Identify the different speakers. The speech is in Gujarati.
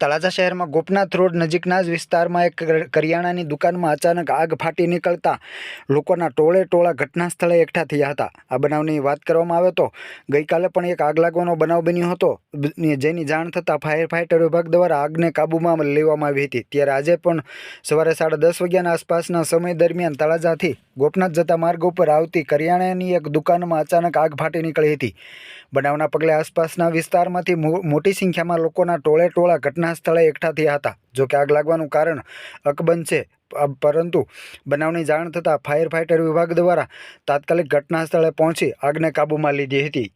Speaker 1: તળાજા શહેરમાં ગોપનાથ રોડ નજીકના જ વિસ્તારમાં એક કરિયાણાની દુકાનમાં અચાનક આગ ફાટી નીકળતા લોકોના ટોળે ટોળા ઘટના સ્થળે એકઠા થયા હતા. આ બનાવની વાત કરવામાં આવે તો ગઈકાલે પણ એક આગ લાગવાનો બનાવ બન્યો હતો જેની જાણ થતાં ફાયર ફાઇટર વિભાગ દ્વારા આગને કાબૂમાં લેવામાં આવી હતી. ત્યારે આજે પણ સવારે સાડા દસ વાગ્યાના આસપાસના સમય દરમિયાન તળાજાથી ગોપનાથ જતા માર્ગ ઉપર આવતી કરિયાણાની એક દુકાનમાં અચાનક આગ ફાટી નીકળી હતી. બનાવના પગલે આસપાસના વિસ્તારમાંથી મોટી સંખ્યામાં લોકોના ટોળે ટોળા ઘટના સ્થળે એકઠા થયા હતા. જો કે આગ લાગવાનું કારણ અકબંધ છે. પરંતુ બનાવની જાણ થતાં ફાયર ફાઇટર વિભાગ દ્વારા તાત્કાલિક ઘટના સ્થળે પહોંચી આગને કાબૂમાં લીધી હતી.